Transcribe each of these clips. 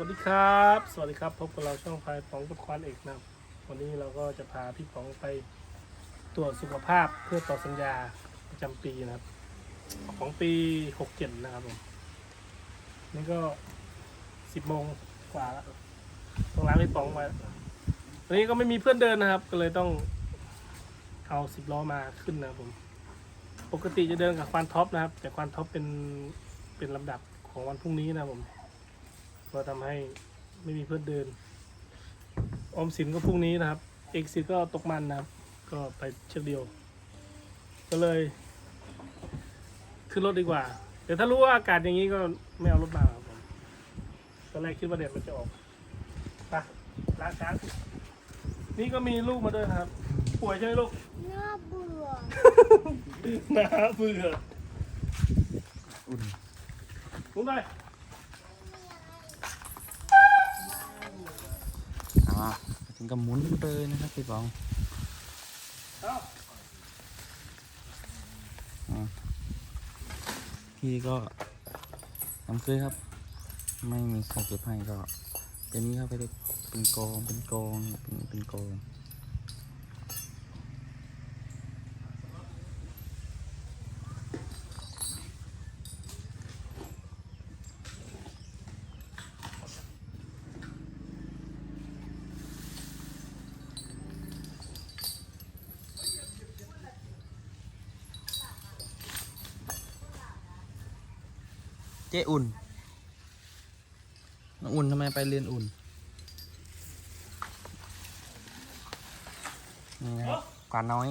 วัสดีครับ สวัสดีครับ พบกับเราช่องพายป๋องกับควานเอกนะครับวันนี้เราก็จะพาพี่ป๋องไปตรวจสุขภาพเพื่อต่อสัญญาประจำปีนะครับ ของปีหกเจ็ดนะครับผมนี่ก็สิบโมงกว่าแล้วต้องร้านพี่ป๋องมาวันนี้ก็ไม่มีเพื่อนเดินนะครับ ก็เลยต้องเอาสิบล้อมาขึ้นนะครับผม ปกติจะเดินกับควานท็อปนะครับ แต่ควานท็อปเป็นเป็นลำดับของวันพรุ่งนี้นะครับผม ก็ทำให้ไม่มีเพื่อนเดิน ออมสินก็พรุ่งนี้นะครับเอกซิก็ตกมันนะครับ ก็ไปเชือกเดียว ก็เลย ขึ้นรถดีกว่า เดี๋ยวถ้ารู้ว่าอากาศอย่างนี้ก็ไม่เอารถมาครับผมตอนแรกคิดว่าแดดมันจะออกไปล้างช้างนี่ก็มีลูกมาด้วยนะครับ ป่วยใช่ไหมลูกน่าเบื่อน่าเบื่ออุ่นลุกได้ อ่าถึงกับหมุนเลยนะครับพี่บองพี่ก็ทำเคยครับ ไม่มีใครเก็บให้ก็ เป็นนี้ครับไปเลยเป็นกองเป็นกองเป็นเป็นกอง จ๊อุ่นน้องอุ่นทำไมไปเรียนอุ่นนี่นะครับกวานน้อย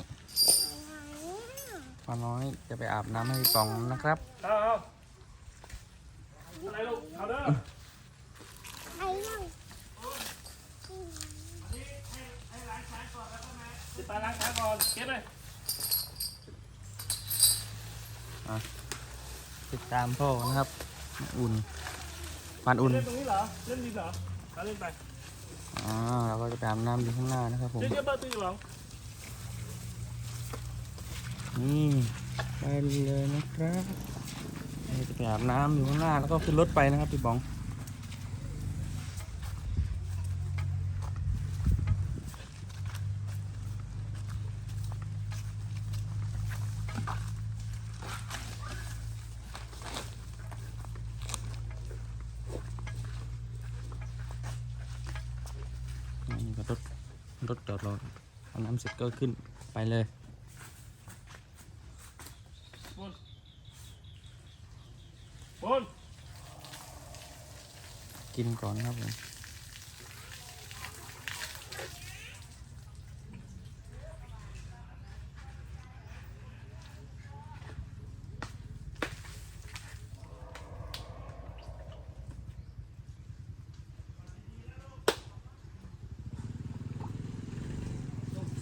กวานน้อยจะไปอาบน้ำให้พี่องนะครับเอาเอาอะไรลูกเอาเด้อไอ้ยังติดตาล้างช้าก่อนเก็บเลยติดตามพ่อนะครับ องอุ่นกวานอุ่นเล่นตรงนี้เหรอ เล่นดินเหรอเอาเล่นไปอ่าเราก็จะไปอาบน้ำอยู่ข้างหน้านะครับผมเจ๊เจ๊เบอร์ตื้อหรอนี่ไปเลยนะครับเราจะไปอาบน้ำอยู่ข้างหน้าแล้วก็ขึ้นรถไปนะครับพี่บอง นี่ก็รถ รถจอดรอเอาน้ำเสร็จก็ขึ้นไปเลยบนบนกินก่อนครับผม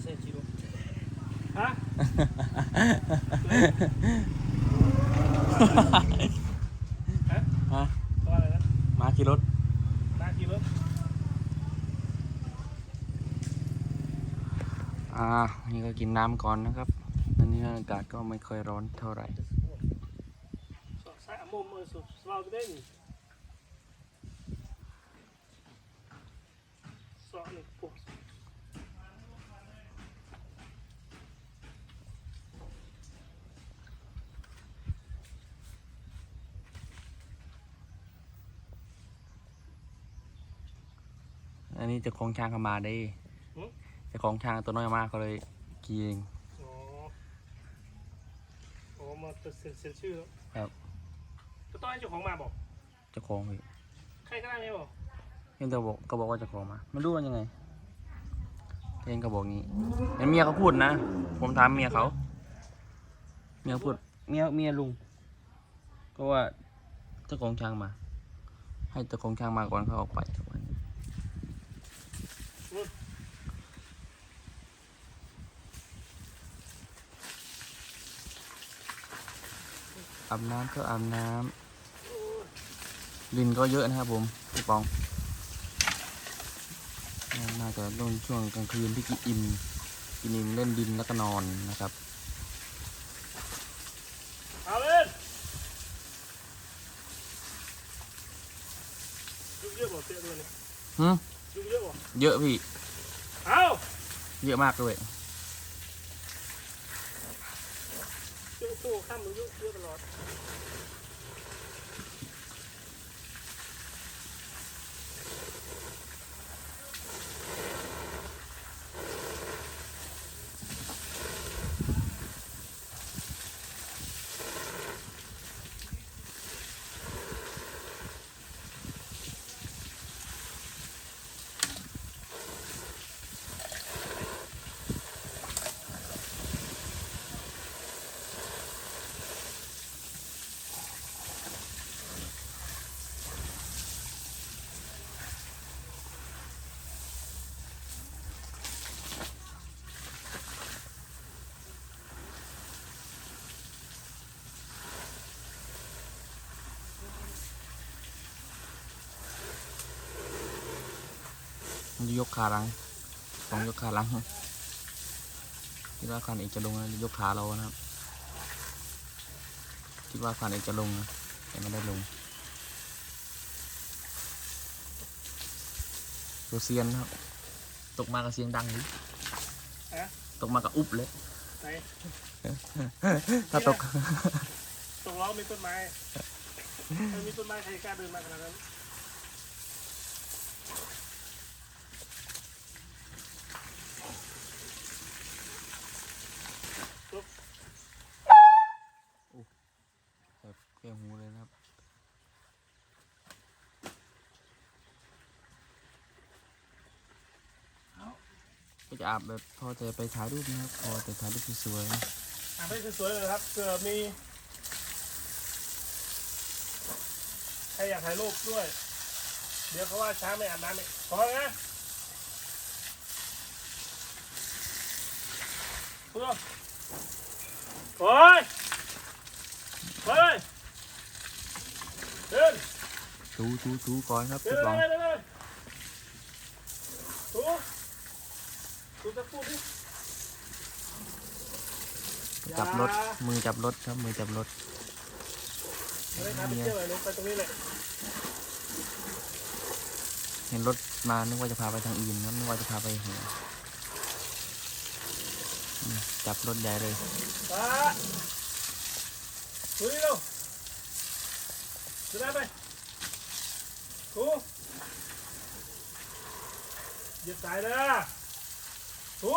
เซจิโร่ฮะ ฮะฮะตัวอะไรนะมาขี่รถนากี่รถอ่านี่ก็กินน้ำก่อนนะครับตอนนี้อากาศก็ไม่ค่อยร้อนเท่าไหร่สายมุมมือสุดสเราได้นี่สองนี่ปุ๊บ อันนี้เจะของช้างเข้ามาได้หือเจะของช้างตัวน้อยมากเขาเลยขี่เอง อ๋ออ๋อมาตัดเซ็นเซ็นชื่อแล้วครับก็ต้องให้เจ้าของมาบอก เจ้าของเลยใครก็ได้ไหมบอกเห็นแต่บอกก็บอกว่าเจ้าของมาไม่รู้ว่ายังไงเองก็บอกงี้เห็นเมียเขาพูดนะ ผมถามเมียเขา เมียพูด เมียเมียลุง ก็ว่าเจ้าของช้างมา ให้เจ้าของช้างมาก่อนเขาออกไปครับวันนี้ อาบน้ำก็อาบน้ำดินก็เยอะนะครับผมพี่ปองน่าจะต้นช่วงกลางคืนที่กินอิ่มกินอิ่มเล่นดินแล้วก็นอนนะครับเอาเล่นยุ่งเยอะกว่าเตี้ยด้วยเนี่ยหืมยุ่งเยอะกว่าเยอะพี่เอ้าเยอะมากด้วยยุ่งสู้ข้ามมึงยุ่งเยอะตลอด ยกขาหลังสองยกขาหลังคิดว่าคันเอกจะลงนะยกขาเรานะครับคิดว่าคันเอกจะลงนะแต่ไม่ได้ลงตัวเซียนนะครับ ตกมากับเสียงดังเลยฮะตกมากับอุบเลยไหนถ้าตกตรงล้อมีต้นไม้มันมีต้นไม้ใครกล้าเดินมาขนาดนั้น แบบแก้หูเลยนะครับ ก็ จะอาบแบบพอจะไปถ่ายรูปนะครับพอจะถ่ายรูปสวยๆนะอะไม่สวยๆเลยครับเผื่อมีใครอยากถ่ายรูปด้วย เดี๋ยวเขาว่าช้าไม่อาบน้ำเนี่ยพอนะเพื่อโอ้ยเฮ้ยเดินทูทูทูก่อนครับเดิทุนกเลลองยเดินเลยถูถูตะปูดิ จับรถ มือจับรถครับ มือจับรถเฮ้ยครับไปเที่ยวหน่อยลงไปตรงนี้เลยเห็นรถมานึกว่าจะพาไปทางอื่นนะนึกว่าจะพาไปหาอืมจับรถใหญ่เลยป้าถูนี่เร็วจะได้ไหมถูเหยียดสายนะ ถู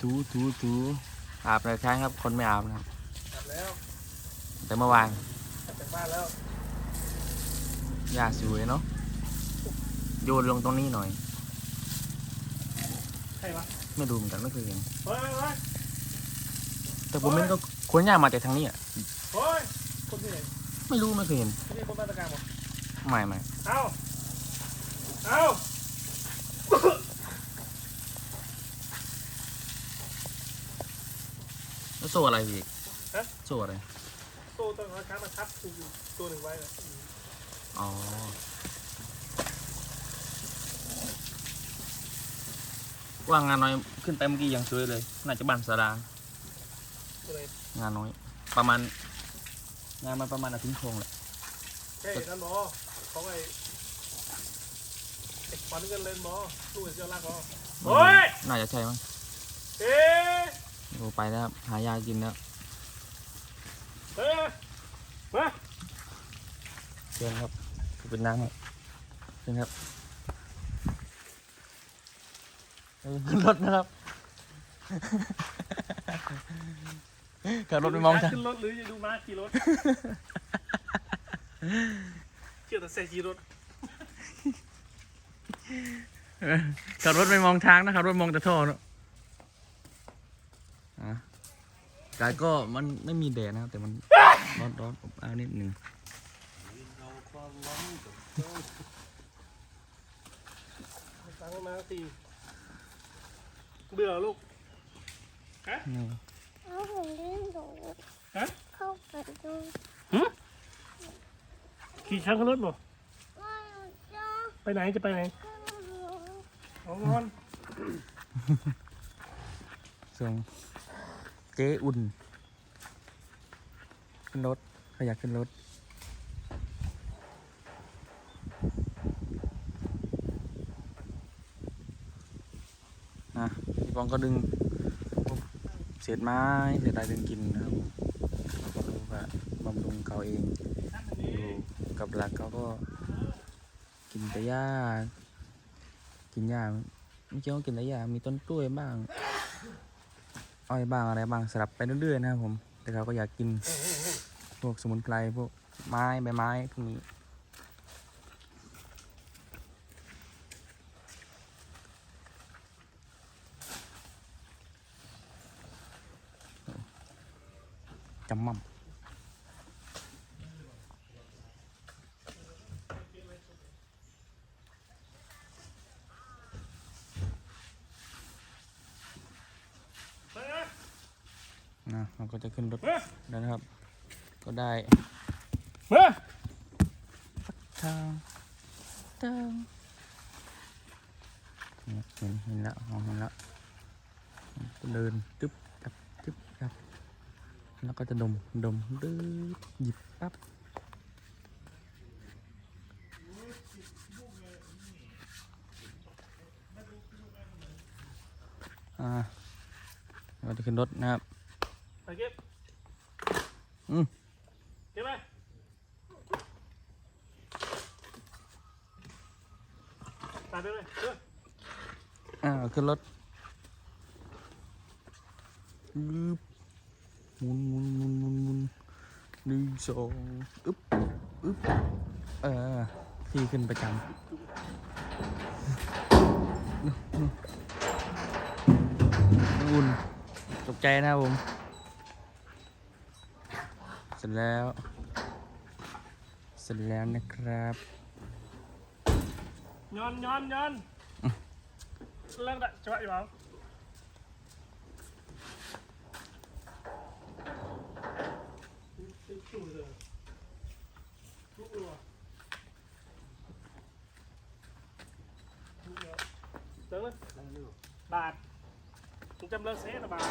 ทูทูทู อาบเลยใช่ครับ คนไม่อาบนะครับกลับแล้วแต่เมื่อวานกลับจากบ้านแล้วหญ้าสวยเนาะโยนลงตรงนี้หน่อยใครวะไม่ดูเหมือนกันไม่เคยเห็นเฮ้ยเฮ้ยแต่ผมเห็นก็ควรหญ้ามาแต่ทางนี้อะเฮ้ยคนที่ไหนไม่รู้ไม่เคยเห็นไม่ใช่คนบ้านตะการหรอไม่ไม่เอาเอา แล้ว โซ่อะไรพี่โซ่อะไร โซ่ต้องเอาช้างมาทับตัวอยู่ตัวหนึ่งไว้นะอ๋อ ว่างงานน้อยขึ้นไปเมื่อกี้ยังสวยเลย น่าจะบ้านสาราตัวไหนงานน้อย ประมาณ งานมันประมาณอาทิตย์โคงแหละใช่นั่นบอของไอ้ไอ้ขวัญเงินเลนบอลูกไอ้เจ้าลากบอเฮ้ย น่าจะใช่มั้งเอ๊ะ โอ้ไปแล้วครับหายากินแล้วเฮ้ยมาเชิญครับเป็นน้ำครับเชิญครับเออขึ้นรถนะครับขับรถไปมองทางขึ้นรถหรือจะดูม้าขี่รถเชื่อแต่เซขี่รถขับรถไปมองทางนะครับรถมองแต่ท่อเนอะอะ กายก็มันไม่มีแดดนะครับแต่มันร้อนร้อนอบอ้าวนิดหนึ่งงไม่มาสักทีเบื่อลูกนี่เอาผมเล่นหนูฮะเข้าไปดูขี่ช้างขึ้นรถบ่ว่าจะไปไหนจะไปไหนขึ้นหนูเอานอนส่ง เจ๊อุ่น ขึ้นรถเขาอยากขึ้นรถ นะพี่ปองก็ดึงเศษไม้เศษอะไรดึงกินนะครับเราก็รู้ว่าบำรุงเขาเอง อยู่กับหลักเขาก็กินแต่หญ้า กินหญ้าไม่ใช่ว่ากินแต่หญ้ามีต้นกล้วยบ้าง อ้อยบ้างอะไรบ้างสลับไปเรื่อยๆนะครับผม แต่เขาก็อยากกินพวกสมุนไพรพวกไม้ใบไม้พวกนี้จำมั่ม ไปนะ นะเราก็จะ ขึ้นรถเมื่อแล้วนะครับ ก็ได้เมื่อทางทางเนี่ยเห็นเห็นแล้วมองเห็นแล้วเดินตึ๊บกับตึ๊บกับแล้วก็จะดมดมดื้อหยิบปั๊บอ่าเราจะขึ้นรถนะครับ ไปเก็บอืม เก็บไปตามไปเลยเอออ่าขึ้นรถยึบหมุนหมุนหมุนหมุนหมุนหนึ่งสองอึ๊บอึ๊บเออที่ขึ้นประจำอุ่นตกใจนะครับผม เสร็จแล้ว เสร็จแล้วนะครับย้อนย้อนย้อนเลิกละจังหวะอยู่เปล่าเลิกบาทมึงจำเลิกเซ่นะบาท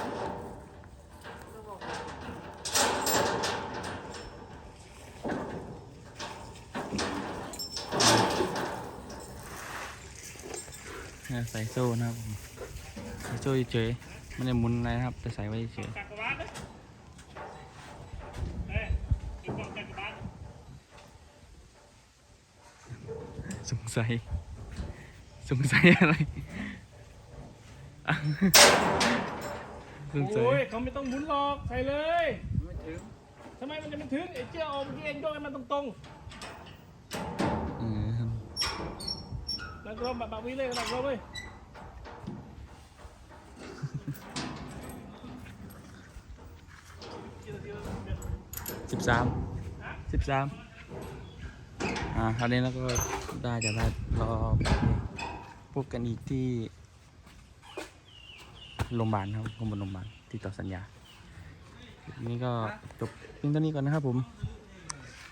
นี่ใส่โซ่นะครับผมใส่โซ่เฉยๆไม่ได้หมุนอะไรนะครับ แต่ใส่ไว้เฉยกากบาทนะเอ้ยกินบอกกากบาทสงสัย สงสัยอะไร สงสัโอ้ยยเขาไม่ต้องหมุนหรอก ใส่เลย ไม่ถึง ทำไมมันจะไม่ถึงไอ้เจ้าเอาเมื่อกี้เองโยกให้มันตรงอืมๆแล้วก็แบบแบบนี้เลยแบบเราเลยสิบสามสิบสามอ่าคราวนี้เราก็ได้จะได้รอพบกันอีกที่โรงพยาบาลครับข้างบนโรงพยาบาลที่ต่อสัญญาทีนี้ก็จบ เพียงเท่านี้ก่อนนะครับผม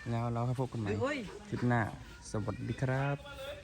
แล้วเราก็พบกันใหม่คลิปหน้า สวัสดีครับ